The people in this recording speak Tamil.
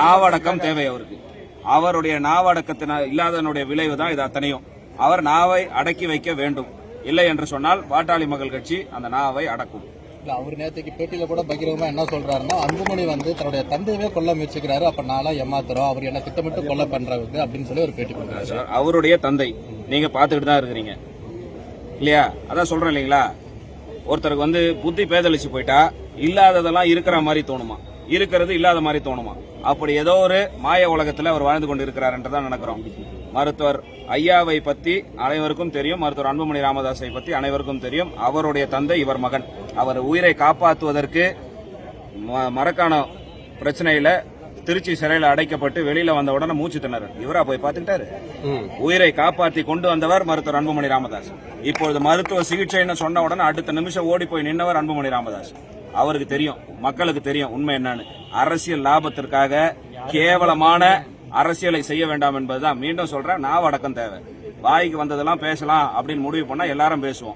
நாவடக்கம் தேவை அவருக்கு. அவருடைய நாவடக்கத்தின இல்லாதனுடைய விளைவு தான் இது அத்தனையும். அவர் நாவை அடக்கி வைக்க வேண்டும். இல்லை என்று சொன்னால் பாட்டாளி மக்கள் கட்சி அந்த நாவை அடக்கும். இல்ல அவர் நேற்றுக்கு பேட்டியில கூட பகிரங்கமா என்ன சொல்றாருன்னா அன்புமணி வந்து தன்னுடைய தந்தையவே கொல்ல முயற்சிக்கிறாரு அப்ப நான்லாம் ஏமாத்துறோம் அவர் என்ன திட்டமிட்டு கொல்ல பண்றவங்க அப்படின்னு சொல்லி ஒரு பேட்டி கொடுக்குறாரு. சார், அவருடைய தந்தை. நீங்க பார்த்துக்கிட்டு தான் இருக்கிறீங்க. இல்லையா? அதான் சொல்றேன் இல்லைங்களா? ஒருத்தருக்கு வந்து புத்தி பேதலிச்சு போயிட்டா இல்லாததெல்லாம் இருக்கிற மாதிரி தோணுமா? இருக்கிறது இல்லாத மாதிரி தோணுமா? அப்படி ஏதோ ஒரு மாய உலகத்துல அவர் வாழ்ந்து கொண்டு இருக்கிறார் என்றுதான் நினைக்கிறோம். மருத்துவர் ஐயாவை பத்தி அனைவருக்கும் தெரியும் மருத்துவர் அன்புமணி ராமதாஸை பத்தி அனைவருக்கும் தெரியும். அவருடைய தந்தை இவர் மகன். அவர் உயிரை காப்பாற்றுவதற்கு ம- மரக்காண பிரச்சனையில திருச்சி சிறையில் அடைக்கப்பட்டு வெளியில வந்த உடனே மூச்சு திணறு இவரா போய் பாத்துக்கிட்டாரு உயிரை காப்பாத்தி கொண்டு வந்தவர் மருத்துவர் அன்புமணி ராமதாஸ். இப்பொழுது மருத்துவ சிகிச்சைன்னு சொன்ன உடனே அடுத்த நிமிஷம் ஓடி போய் நின்னவர் அன்புமணி ராமதாஸ். அவருக்கு தெரியும் மக்களுக்கு தெரியும் உண்மை என்னன்னு. அரசியல் லாபத்திற்காக கேவலமான அரசியலை செய்ய வேண்டாம் என்பதுதான். மீண்டும் சொல்றேன் நான் வடக்கம் தேவை. வாய்க்கு வந்ததெல்லாம் பேசலாம் அப்படின்னு முடிவு பண்ணா எல்லாரும் பேசுவோம்.